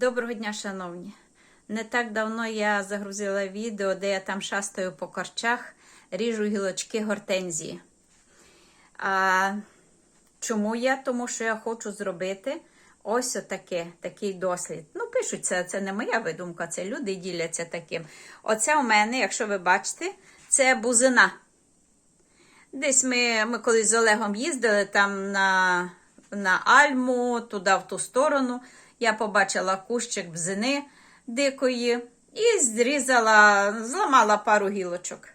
Доброго дня, шановні. Не так давно я загрузила відео, де я там шастаю по корчах, ріжу гілочки гортензії. А чому я? Тому що я хочу зробити ось отаке, такий дослід. Ну, пишуть це, це не моя видумка, це люди діляться таким. Оце у мене, якщо ви бачите, це бузина. Десь ми, ми колись з Олегом їздили там на, на Альму, туди в ту сторону. Я побачила кущик бзини дикої і зрізала, зламала пару гілочок.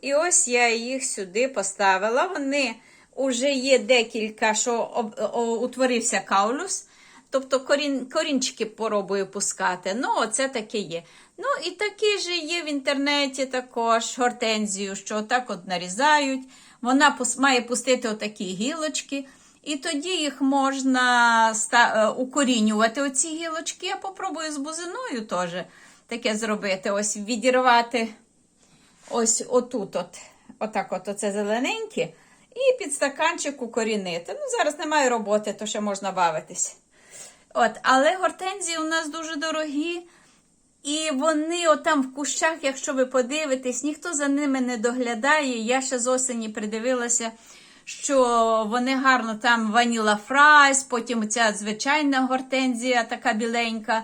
І ось я їх сюди поставила. Вони вже є декілька, що утворився каулюс. Тобто корін, корінчики поробую пускати. Ну, оце таке є. Ну, і такі ж є в інтернеті також гортензію, що отак от нарізають. Вона має пустити отакі гілочки. І тоді їх можна е, укорінювати, оці гілочки. Я попробую з бузиною теж таке зробити. Ось відірвати ось отут, от, отак от, оце зелененьке, і під стаканчик укорінити. Ну, зараз немає роботи, то ще можна бавитись. От, але гортензії у нас дуже дорогі. І вони отам в кущах, якщо ви подивитесь, ніхто за ними не доглядає. Я ще з осені придивилася, що вони гарно там ваніла фрайс, потім ця звичайна гортензія, така біленька.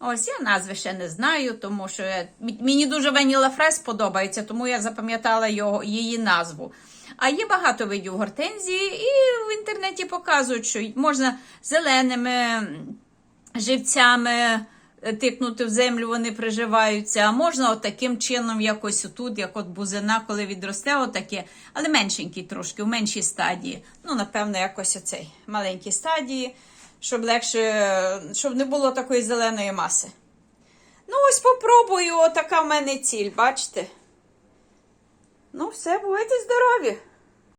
Ось я назви ще не знаю, тому що я- мені дуже ваніла фрайс подобається, тому я запам'ятала його, її назву. А є багато видів гортензії, і в інтернеті показують, що можна зеленими живцями тикнути в землю, вони приживаються. А можна от таким чином, якось отут, як от бузина, коли відросте, отаке, але меншенький трошки, в меншій стадії. Ну, напевно, якось оцей маленькій стадії, щоб легше, щоб не було такої зеленої маси. Ну, ось попробую, отака в мене ціль, бачите? Ну, все, бувайте здорові!